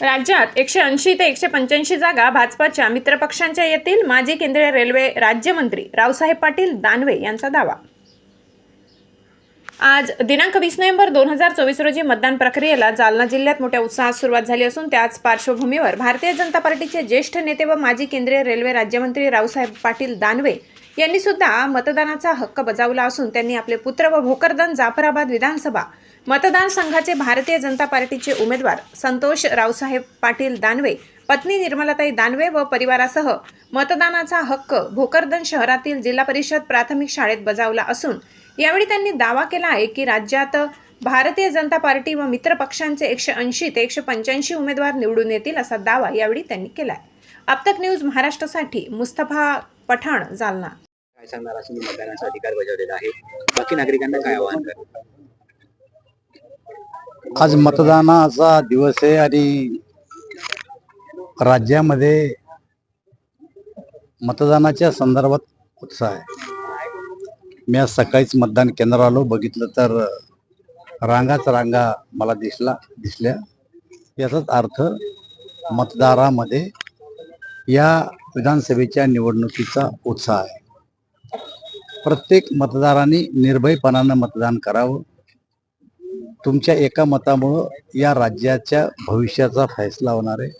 राज्यात एकशे ऐंशी ते एकशे पंच्याऐंशी जागा भाजपाच्या मित्रपक्षांच्या येतील. माजी केंद्रीय रेल्वे राज्यमंत्री रावसाहेब पाटील दानवे यांचा दावा. आज दिनांक वीस नोव्हेंबर दोन हजार चोवीस रोजी मतदान प्रक्रियेला जालना जिल्ह्यात मोठ्या उत्साहात सुरुवात झाली असून त्याच पार्श्वभूमीवर भारतीय जनता पार्टीचे ज्येष्ठ नेते व माजी केंद्रीय रेल्वे राज्यमंत्री रावसाहेब पाटील दानवे यांनी सुद्धा मतदानाचा हक्क बजावला असून त्यांनी आपले पुत्र व भोकरदन जाफराबाद विधानसभा मतदारसंघाचे भारतीय जनता पार्टीचे उमेदवार संतोष रावसाहेब पाटील दानवे पत्नी निर्मलाताई दानवे व परिवारासह मतदानाचा हक्क भोकरदन शहरातील जिल्हा परिषद प्राथमिक शाळेत बजावला असून यावेळी त्यांनी दावा केला आहे की राज्यात भारतीय जनता पार्टी व मित्र पक्षांचे एकशे ऐंशी ते एकशे पंच्याऐंशी उमेदवार निवडून येतील असा दावा यावेळी त्यांनी केलाय. आपतक न्यूज महाराष्ट्रासाठी मुस्तफा पठाण जालना. काय सांगणार? असून मतदानाचा अधिकार बजावलेला आहे. बाकी नागरिकांना काय आवाहन करेल आज मतदानाचा दिवस आहे आणि राज्यामध्ये मतदानाच्या संदर्भात उत्साह आहे. मी आज सकाळीच मतदान केंद्रावर आलो. बघितलं तर रांगाच रांगा मला दिसला दिसल्या. याचाच अर्थ मतदारामध्ये या विधानसभेच्या निवडणुकीचा उत्साह आहे. प्रत्येक मतदारांनी निर्भयपणानं मतदान करावं. तुमच्या एका मतामुळं या राज्याच्या भविष्याचा फैसला होणार आहे.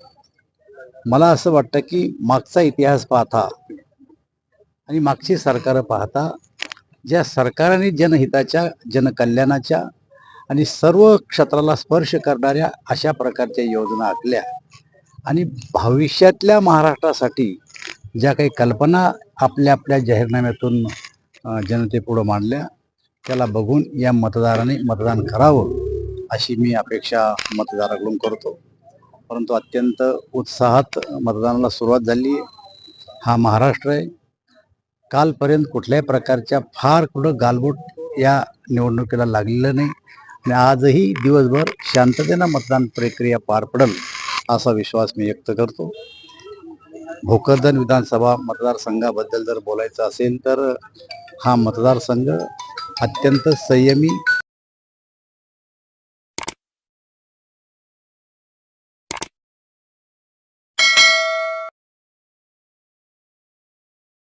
मला असं वाटतं की मागचा इतिहास पाहता आणि मागची सरकारं पाहता ज्या सरकारांनी जनहिताच्या जनकल्याणाच्या आणि सर्व क्षेत्राला स्पर्श करणाऱ्या अशा प्रकारच्या योजना आखल्या आणि भविष्यातल्या महाराष्ट्रासाठी ज्या काही कल्पना आपल्या आपल्या जाहीरनाम्यातून जनतेपुढं मांडल्या त्याला बघून या मतदाराने मतदान करावं अशी मी अपेक्षा मतदाराकडून करतो. परंतु अत्यंत उत्साहात मतदानाला सुरुवात झाली. आहे हा महाराष्ट्र आहे. कालपर्यंत कुठल्याही प्रकारच्या फार कुठं गालबोट या निवडणुकीला लागलेलं नाही आणि आजही दिवसभर शांततेनं मतदान प्रक्रिया पार पडेल असा विश्वास मी व्यक्त करतो. भोकरदन विधानसभा मतदारसंघाबद्दल जर बोलायचं असेल तर हा मतदारसंघ अत्यंत संयमी